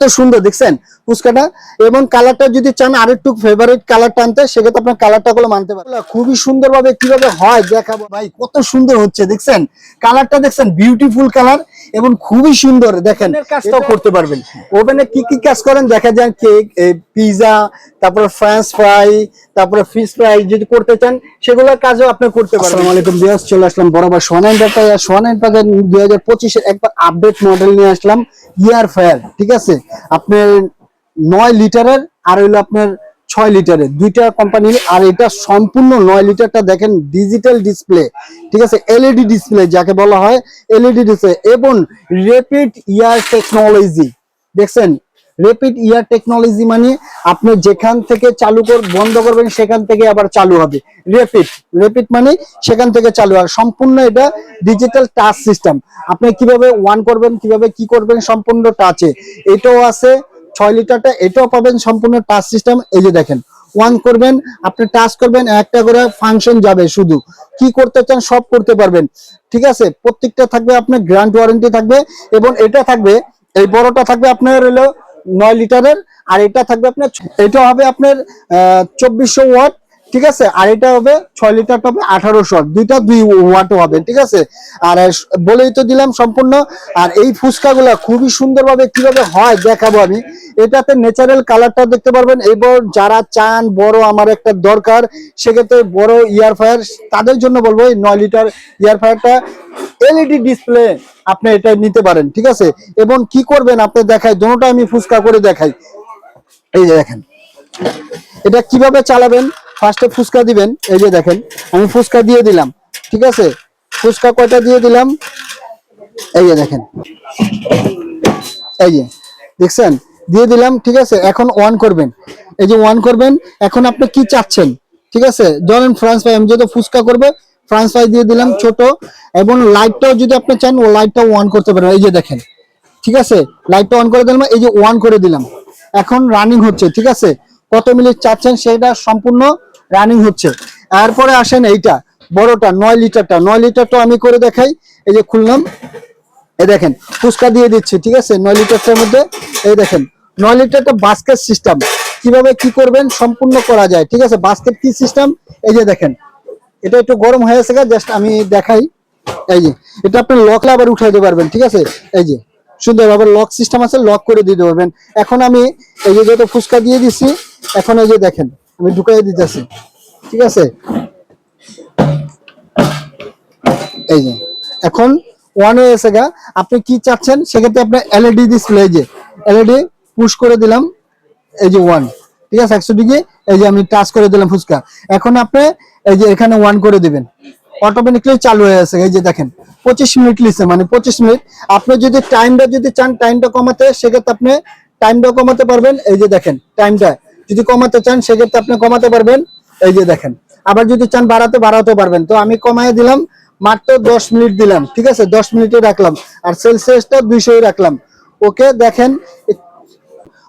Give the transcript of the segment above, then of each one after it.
কত সুন্দর দেখছেন? ফুচকাটা। এবং কালারটা যদি চান আরেকটু ফেভারিট কালার টানতে সেক্ষেত্রে আপনার কালারটা গুলো মানতে পারেন। খুবই সুন্দর ভাবে কীভাবে হয় দেখাবো। ভাই কত সুন্দর হচ্ছে দেখছেন? কালারটা দেখছেন? বিউটিফুল কালার এবং খুবই সুন্দর দেখেন। কাজটাও করতে পারবেন। ওভেনে কি কি কাজ করেন? দেখা যায় কেক পিজা তারপরে ফ্রেঞ্চ ফ্রাই তারপরে ফিশ ফ্রাই যদি করতে চান সেগুলোর কাজও আপনি করতে পারবেন। আসসালামু আলাইকুম বিয়াস চলে আসলাম বরাবর সোনাইন ব্যাপার সোনাইন বাজার দুই হাজার পঁচিশের একবার আপডেট মডেল নিয়ে আসলাম। ইয়ার ফায়ার, ঠিক আছে? আপনার নয় লিটারের আর হইল আপনার ছয় লিটারের। দুইটা কোম্পানির আর এটা সম্পূর্ণ নয় লিটারটা দেখেন ডিজিটাল ডিসপ্লে ঠিক আছে? এলইডি ডিসপ্লে যাকে বলা হয় এলইডি ডিসপ্লে এবং রেপিড ইয়ার টেকনোলজি দেখছেন? রেপিড ইয়ার টেকনোলজি মানে আপনি যেখান থেকে চালু কর, বন্ধ করবেন, সেখান থেকে আবার চালু হবে। রেপিড রেপিড মানে সেখান থেকে চালু আর সম্পূর্ণ এটা ডিজিটাল টাচ সিস্টেম আপনি কীভাবে ওয়ান করবেন, কীভাবে কি করবেন, সম্পূর্ণ টাচে এটাও আছে, ছয় লিটারটা, এটাও পাবেন সম্পূর্ণ টাচ সিস্টেম এই যে দেখেন ওয়ান করবেন, আপনি টাচ করবেন, একটা করে ফাংশন যাবে শুধু। কি করতে চান, সব করতে পারবেন। ঠিক আছে? প্রত্যেকটা থাকবে আপনার গ্রান্ট ওয়ারেন্টি থাকবে এবং এটা থাকবে, এই বড়টা থাকবে আপনার হলো নয় লিটারের, আর এটা থাকবে আপনার এটা হবে আপনার চব্বিশশো ওয়াট, ঠিক আছে? আর এটা হবে ছয় লিটার হবে আঠারোশো দুইটা দুই ওয়াটও হবে, ঠিক আছে? আর বলেই তো দিলাম সম্পূর্ণ। আর এই ফুচকাগুলা খুবই সুন্দরভাবে কীভাবে হয় দেখাবো আমি। এটাতে ন্যাচারাল কালারটা দেখতে পারবেন। এবার যারা চান, বড় আমার একটা দরকার, সেক্ষেত্রে বড় ইয়ার ফায়ার তাদের জন্য বলব এই নয় লিটার ইয়ার ফায়ারটা এলইডি ডিসপ্লে আপনি এটা নিতে পারেন, ঠিক আছে? এবং কি করবেন আপনি দেখাই, দোনোটা আমি ফুচকা করে দেখাই। এই যে দেখেন। এটা কীভাবে চালাবেন? ফার্স্টে ফুচকা দিবেন। এই যে দেখেন, আমি ফুচকা দিয়ে দিলাম, ঠিক আছে? ফুচকা কয়টা দিয়ে দিলাম? এই যে দেখেন। এই যে, দেখছেন? দিয়ে দিলাম, ঠিক আছে? এখন অন করবেন। এই যে অন করবেন, এখন আপনি কি চাচ্ছেন? ঠিক আছে? ধরেন ফ্রান্স ফ্রাই আমি যেহেতু ফুচকা করবে ফ্রান্স ফ্রাই দিয়ে দিলাম ছোট এবং লাইটটাও যদি আপনি চান, ও লাইটটাও অন করতে পারেন। এই যে দেখেন, ঠিক আছে? লাইটটা অন করে দিলাম, এই যে ওয়ান করে দিলাম। এখন রানিং হচ্ছে, ঠিক আছে? কত মিনিট চাচ্ছেন সেটা সম্পূর্ণ রানিং হচ্ছে। এরপরে আসেন এইটা, বড়টা, নয় লিটারটা। নয় লিটারটা আমি করে দেখাই, এই যে খুললাম। এই দেখেন, ফুচকা দিয়ে দিচ্ছি, ঠিক আছে? নয় লিটারটার মধ্যে, এই দেখেন, নয় লিটারটা বাস্কেট সিস্টেম কীভাবে কি করবেন? সম্পূর্ণ করা যায়, ঠিক আছে? বাস্কেট কি সিস্টেম এই যে দেখেন এটা একটু গরম হয়ে গেছে জাস্ট আমি দেখাই। এই যে, এটা আপনি লক আবার দিতে পারবেন, ঠিক আছে? এই যে, সুন্দরভাবে লক সিস্টেম আছে লক করে দিতে পারবেন। এখন আমি এই যে যত ফুচকা দিয়ে দিচ্ছি এখন এই যে দেখেন, আমি ঢুকাই দিতেছি, ঠিক আছে? এই যে, এখন ওয়ান হয়ে গেছে গা। আপনি কি চাচ্ছেন, সেক্ষেত্রে আপনার এলইডি ডিসপ্লে এই যে এলইডি পুশ করে দিলাম, এই যে ওয়ান ঠিক আছে? একশো ডিগ্রি, এই যে আমি টাচ করে দিলাম ফুচকা। এখন আপনি এই যে এখানে ওয়ান করে দিবেন। অটোমেটিকলি চালু হয়ে গেছে। এই যে দেখেন, পঁচিশ মিনিট লিখছে মানে পঁচিশ মিনিট। আপনি যদি টাইমটা যদি চান টাইমটা কমাতে, সেক্ষেত্রে আপনি টাইমটা কমাতে পারবেন। এই যে দেখেন টাইমটা যদি কমাতে চান, সেক্ষেত্রে আপনি কমাতে পারবেন। এই যে দেখেন, আবার যদি চান বাড়াতে বাড়াতে পারবেন। তো আমি কমায় দিলাম, মাত্র দশ মিনিট দিলাম। ঠিক আছে, দশ মিনিটে রাখলাম। আর সেলসিয়াসটা দুইশোই রাখলাম। ওকে দেখেন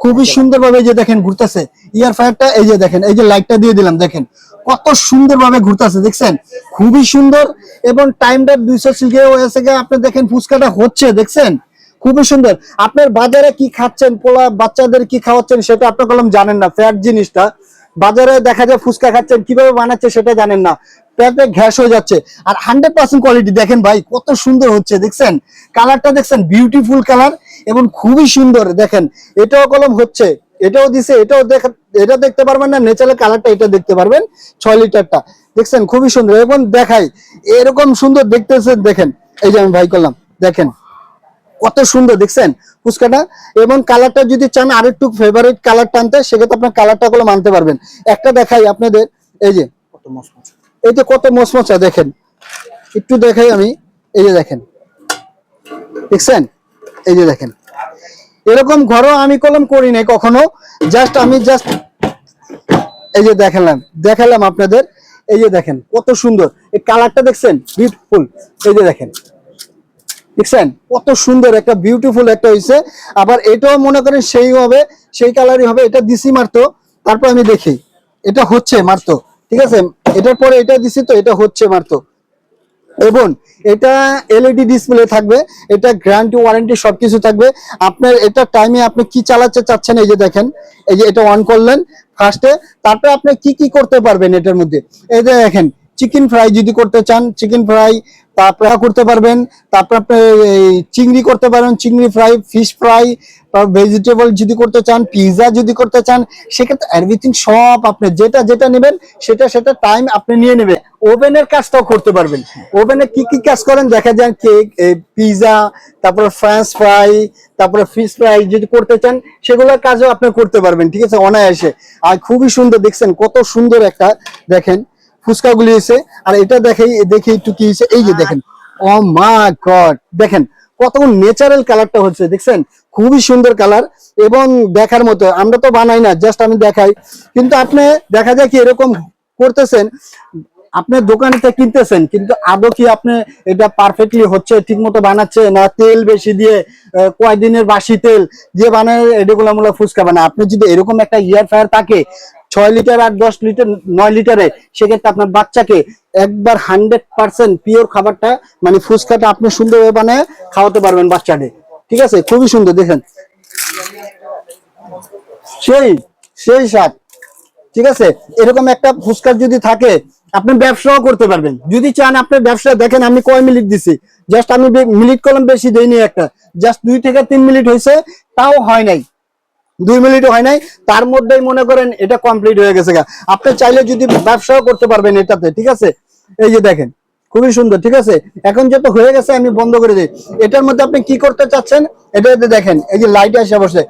খুবই সুন্দরভাবে যে দেখেন ঘুরতেছে। ইয়ার ফায়ারটা এই যে দেখেন এই যে লাইটটা দিয়ে দিলাম দেখেন। কত সুন্দরভাবে ঘুরতেছে দেখছেন? খুবই সুন্দর। এবং টাইমটা দুইশো সিগে হয়েছে গিয়ে আপনি দেখেন ফুচকাটা হচ্ছে দেখছেন? খুবই সুন্দর। আপনার বাজারে কি খাচ্ছেন পোলা বাচ্চাদের কি খাওয়াচ্ছেন সেটা আপনার কলম জানেন না ফ্যাট জিনিসটা। বাজারে দেখা যায় ফুচকা খাচ্ছেন কীভাবে বানাচ্ছে সেটা জানেন না। পেটে ঘ্যাস হয়ে যাচ্ছে। আর হান্ড্রেড পার্সেন্ট কোয়ালিটি দেখেন ভাই কত সুন্দর হচ্ছে দেখছেন? কালারটা দেখছেন বিউটিফুল কালার এবং খুবই সুন্দর দেখেন এটাও কলম হচ্ছে এটাও দিছে এটাও দেখা এটা দেখতে পারবেন না নেচারের কালারটা এটা দেখতে পারবেন ছয় লিটারটা দেখছেন খুবই সুন্দর এবং দেখাই এরকম সুন্দর দেখতেছেন দেখেন এই যে আমি ভাই করলাম দেখেন কত সুন্দর দেখছেন ফুচকাটা এবং কালারটা যদি চান আরেকটু ফেভারিট কালার টানতে সেক্ষেত্রে আপনার কালারটা গুলো মানতে পারবেন। একটা দেখাই আপনাদের এই যে কত এই যে কত মচমচা দেখেন একটু দেখাই আমি এই যে দেখেন দেখছেন এই যে দেখেন। এরকম ঘরও আমি কলম করি নাই কখনো। জাস্ট আমি জাস্ট এই যে দেখালাম দেখালাম আপনাদের। এই যে দেখেন, কত সুন্দর। এই কালারটা দেখছেন? বিউটিফুল এই যে দেখেন। দেখছেন? কত সুন্দর, একটা বিউটিফুল একটা হয়েছে আবার এটাও মনে করেন সেই হবে, সেই কালারই হবে। এটা দিছি মারতো তারপর আমি দেখি। এটা হচ্ছে মারতো ঠিক আছে? এটার পরে এটা দিছি তো, এটা হচ্ছে মারতো এবং এটা এলইডি ডিসপ্লে থাকবে, এটা গ্যারান্টি ওয়ারেন্টি সব কিছু থাকবে। আপনার এটা টাইমে আপনি কি চালাতে চাচ্ছেন, এই যে দেখেন, এই যে এটা অন করলেন ফার্স্টে তারপরে আপনি কি কি করতে পারবেন এটার মধ্যে? এই যে দেখেন চিকেন ফ্রাই যদি করতে চান চিকেন ফ্রাই তারপরে করতে পারবেন, তারপর আপনি চিংড়ি করতে পারেন, চিংড়ি ফ্রাই ফিশ ফ্রাই ভেজিটেবল যদি করতে চান পিৎজা যদি করতে চান, সেক্ষেত্রে এভরিথিং সব আপনি যেটা যেটা নেবেন, সেটা সেটা টাইম আপনি নিয়ে নেবেন। ওভেনের কাজটাও করতে পারবেন। ওভেনে কি কি কাজ করেন, দেখা যায় কেক পিৎজা তারপরে ফ্রেঞ্চ ফ্রাই তারপরে ফিশ ফ্রাই যদি করতে চান, সেগুলোর কাজও আপনি করতে পারবেন, ঠিক আছে? অনায়াসে। আর খুবই সুন্দর, দেখছেন, কত সুন্দর একটা, দেখেন ফুচকাগুলি এসে আর এটা দেখেই দেখে একটু কি হয়েছে? এই যে দেখেন ও মা গড দেখেন কত ন্যাচারাল কালারটা হচ্ছে দেখছেন? খুবই সুন্দর কালার এবং দেখার মতো আমরা তো বানাই না জাস্ট আমি দেখাই। কিন্তু আপনি দেখা যায় কি এরকম করতেছেন আপনার দোকানেতে কিনতেছেন কিন্তু আদৌ কি আপনি এটা পারফেক্টলি হচ্ছে ঠিক মতো বানাচ্ছে না তেল বেশি দিয়ে কয়দিনের বাসি তেল দিয়ে বানায় এগুলো মূলা ফুচকা বানায়? আপনি যদি এরকম একটা ইয়ার ফায়ার থাকে ছয় লিটার আর দশ লিটার নয় লিটারে সেক্ষেত্রে আপনার বাচ্চাকে একবার হান্ড্রেড পার্সেন্ট পিওর খাবারটা মানে ফুচকাটা আপনি সুন্দরভাবে বানায় খাওয়াতে পারবেন বাচ্চাকে। ঠিক আছে? খুবই সুন্দর, দেখেন। সেই সেই স্বাদ। ঠিক আছে? এরকম একটা ফুচকার যদি থাকে, আপনি ব্যবসাও করতে পারবেন। যদি চান আপনার ব্যবসা দেখেন, আমি কয় মিনিট দিছি। জাস্ট আমি মিনিট কলম বেশি দেইনি একটা। জাস্ট দুই থেকে তিন মিনিট হয়েছে তাও হয় নাই। দুই মিনিট হয় নাই, তার মধ্যেই মনে করেন এটা কমপ্লিট হয়ে গেছে। আপনি চাইলে যদি ব্যবসাও করতে পারবেন এটাতে, ঠিক আছে? এই যে দেখেন, খুবই সুন্দর, ঠিক আছে? এখন যত হয়ে গেছে আমি বন্ধ করে দিই। এটার মধ্যে আপনি কি করতে চাচ্ছেন? এটা দেখেন, এই যে লাইট আসে বসে।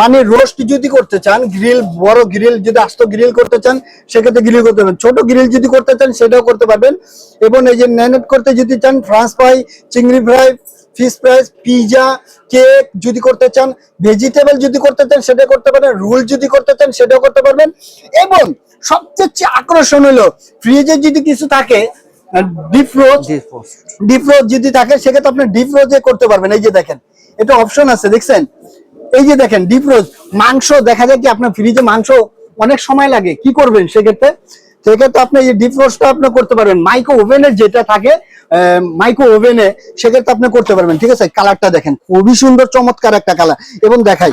মানে রোস্ট যদি করতে চান গ্রিল বড় গ্রিল যদি আস্ত গ্রিল করতে চান সেক্ষেত্রে গ্রিল করতে পারবেন। ছোট গ্রিল যদি করতে চান সেটাও করতে পারবেন। এবং এই যে ন্যানেট করতে যদি চান ফ্রান্স ফ্রাই চিংড়ি fry fish fry pizza cake যদি করতে চান ভেজিটেবল যদি করতে চান সেটা করতে পারেন রোল যদি করতে চান সেটাও করতে পারবেন। এবং সবচেয়ে আকর্ষণ হলো ফ্রিজে যদি কিছু থাকে ডিপ ফ্রোজ। ডিপ ফ্রোজ যদি থাকে সেক্ষেত্রে আপনি ডিপ ফ্রোজে করতে পারবেন। এই যে দেখেন এটা অপশন আছে দেখছেন? এই যে দেখেন ডিপ্রোজ মাংস, দেখা যায় কি আপনার ফ্রিজে মাংস অনেক সময় লাগে, কি করবেন সেক্ষেত্রে? সেক্ষেত্রে আপনি এই ডিপ্রোজটা আপনি করতে পারবেন। মাইক্রো ওভেনের যেটা থাকে মাইক্রো ওভেনে সেক্ষেত্রে আপনি করতে পারবেন, ঠিক আছে? কালারটা দেখেন, খুবই সুন্দর, চমৎকার একটা কালার এবং দেখাই,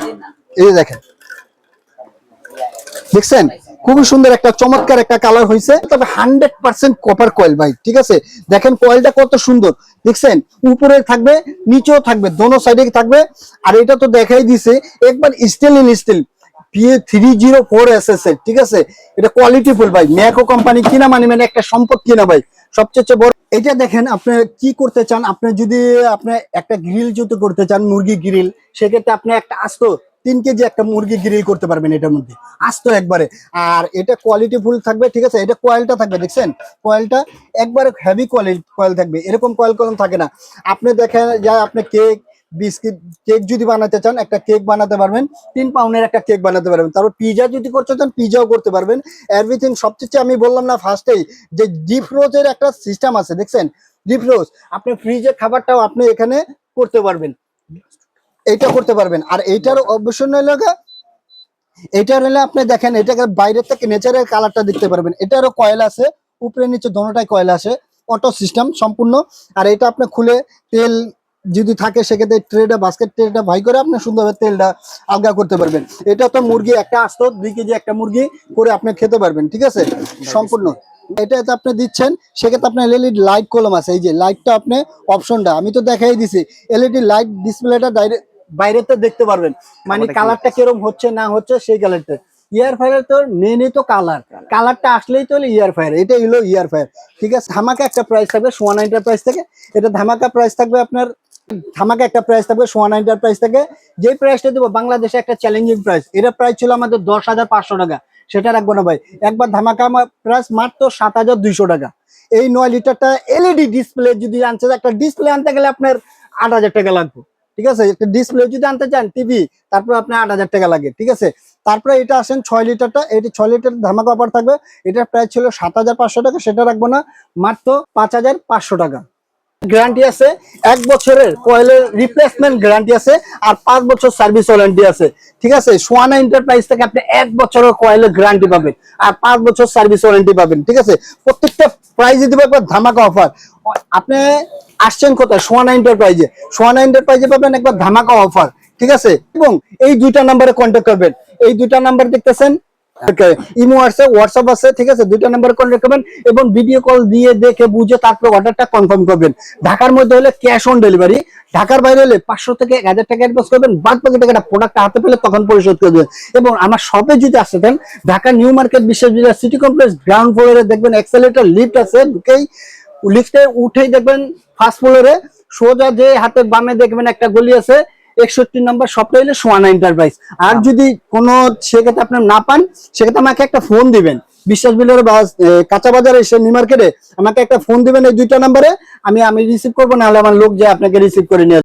এই যে দেখেন, দেখছেন? খুবই সুন্দর একটা, চমৎকার একটা কালার হয়েছে তবে হান্ড্রেড পার্সেন্ট কপার কয়েল ভাই, ঠিক আছে? দেখেন কয়েলটা কত সুন্দর। দেখছেন? উপরে থাকবে, নিচেও থাকবে, দোনো সাইডে থাকবে। আর এটা তো দেখাই দিছে, একবার steel in steel three zero four S S ঠিক আছে? এটা কোয়ালিটি ফুল ভাই। ম্যাকো কোম্পানি কিনা মানে মানে একটা সম্পদ কিনা ভাই। সবচেয়ে বড়, এটা দেখেন আপনি কি করতে চান? আপনি যদি, আপনি একটা গ্রিল যদি করতে চান, মুরগি গ্রিল সেক্ষেত্রে আপনি একটা আস্ত তিন কেজি একটা মুরগি গ্রিল করতে পারবেন এটার মধ্যে। আস্ত একবারে। আর এটা কোয়ালিটি ফুল থাকবে, ঠিক আছে? এটা কয়েলটা থাকবে, দেখছেন? কয়েলটা একবারে হেভি কোয়ালিটি কয়েল থাকবে। এরকম কয়েল কলম থাকে না। আপনি দেখেন, যা আপনি কেক বিস্কিট কেক যদি বানাতে চান, একটা কেক বানাতে পারবেন। তিন পাউন্ডের একটা কেক বানাতে পারবেন। তারপর পিজা যদি করতে চান পিজাও করতে পারবেন। এভরিথিং সবচেয়ে আমি বললাম না ফার্স্টেই যে ডিপ রোজের একটা সিস্টেম আছে, দেখছেন? ডিপ রোজ আপনি ফ্রিজের খাবারটাও আপনি এখানে করতে পারবেন। এইটা করতে পারবেন। আর এইটার অবশ্যই নইলে এটা হলে আপনি দেখেন এটাকে বাইরের থেকে নেচারের কালারটা দেখতে পারবেন। এটারও কয়েল আছে উপরে নিচে দোনোটাই কয়েল আছে অটো সিস্টেম সম্পূর্ণ। আর এটা আপনি খুলে তেল যদি থাকে সেক্ষেত্রে ট্রেটা বাস্কেট ট্রেটা ভাই করে আপনি সুন্দরভাবে তেলটা আলগা করতে পারবেন। এটা তো মুরগি একটা আসতো দুই কেজি একটা মুরগি করে আপনি খেতে পারবেন ঠিক আছে? সম্পূর্ণ। এটা আপনি দিচ্ছেন সেক্ষেত্রে আপনার এলইডি লাইট কলম আছে। এই যে লাইটটা আপনি অপশনটা আমি তো দেখাই দিছি। এলইডি লাইট ডিসপ্লেটা ডাইরেক্ট বাইরেতে দেখতে পারবেন। মানে কালারটা কীরকম হচ্ছে না হচ্ছে সেই কালারটা ইয়ার ফায়ার তো মেনই তো কালার কালারটা আসলেই তো ইয়ার ফায়ার এটা হলো ইয়ার ফায়ার ঠিক আছে ধামাকা একটা প্রাইস থাকবে সোয়ান প্রাইস থেকে। এটা ধামাকা প্রাইস থাকবে আপনার ধামাকা একটা প্রাইস থাকবে সোয়ান প্রাইস থেকে। যে প্রাইসটা দেবো বাংলাদেশে একটা চ্যালেঞ্জিং প্রাইস এটা প্রাইস ছিল আমাদের দশ হাজার পাঁচশো টাকা। সেটা রাখব না ভাই। একবার ধামাকা প্রাইস মাত্র সাত হাজার দুইশো টাকা। এই নয় লিটারটা এলইডি ডিসপ্লে যদি আনতে একটা ডিসপ্লে আনতে গেলে আপনার আট হাজার টাকা লাগবে। ঠিক আছে? একটা ডিসপ্লে যদি আনতে চান টিভি তারপর আপনার আট হাজার টাকা লাগে, ঠিক আছে? তারপরে এটা আসেন ছয় লিটারটা, এটি ছয় লিটার ধামাকা অফার থাকবে। এটার প্রাইস ছিল সাত হাজার পাঁচশো টাকা, সেটা রাখব না, মাত্র পাঁচ হাজার পাঁচশো টাকা। গ্যারান্টি আছে, এক বছরের কয়েলের রিপ্লেসমেন্ট গ্যারান্টি আছে আর পাঁচ বছর সার্ভিস ওয়ারেন্টি আছে। ঠিক আছে? সোয়ানা এন্টারপ্রাইজ থেকে আপনি এক বছরের কয়েলের গ্যারান্টি পাবেন আর পাঁচ বছর সার্ভিস ওয়ারেন্টি পাবেন। ঠিক আছে? প্রত্যেকটা প্রাইজে দিবে একবার ধামাকা অফার আপনি আসছেন কোথায়? সোয়ানা এন্টারপ্রাইজে সোয়ানা এন্টারপ্রাইজে পাবেন একবার ধামাকা অফার ঠিক আছে? এবং এই দুইটা নাম্বারে কন্ট্যাক্ট করবেন। এই দুইটা নাম্বার দেখতেছেন? ইমো আছে হোয়াটসঅ্যাপ আছে, ঠিক আছে? দুইটা নাম্বার করবেন এবং ভিডিও কল দিয়ে দেখে, বুঝে অর্ডারটা কনফার্ম করবেন। ঢাকার মধ্যে হলে ক্যাশ অন ডেলিভারি ঢাকার বাইরে হলে পাঁচশো থেকে এক হাজার টাকা অ্যাডভান্স করবেন, বাদ বাকি টাকাটা হাতে পেলে তখন পরিশোধ করবেন। এবং আমার শপে যদি আসতে দেন ঢাকা নিউ মার্কেট বিশ্ববিদ্যালয় সিটি কমপ্লেক্স গ্রাউন্ড ফ্লোরে দেখবেন এক্সেলেটার লিফট আছে ঢুকেই লিফটে উঠেই দেখবেন ফার্স্ট ফ্লোরে সোজা যে হাতের বামে দেখবেন একটা গলি আছে একষট্টি নম্বর শপটা হলে সোয়ানা এন্টারপ্রাইজ আর যদি কোনো সেক্ষেত্রে আপনার না পান সেক্ষেত্রে আমাকে একটা ফোন দিবেন। বিশ্বাস বিলের কাঁচা বাজারে এসে নিউ মার্কেটে আমাকে একটা ফোন দিবেন এই দুইটা নাম্বারে আমি আমি রিসিভ করব নাহলে আমার লোক যে আপনাকে রিসিভ করে নিয়ে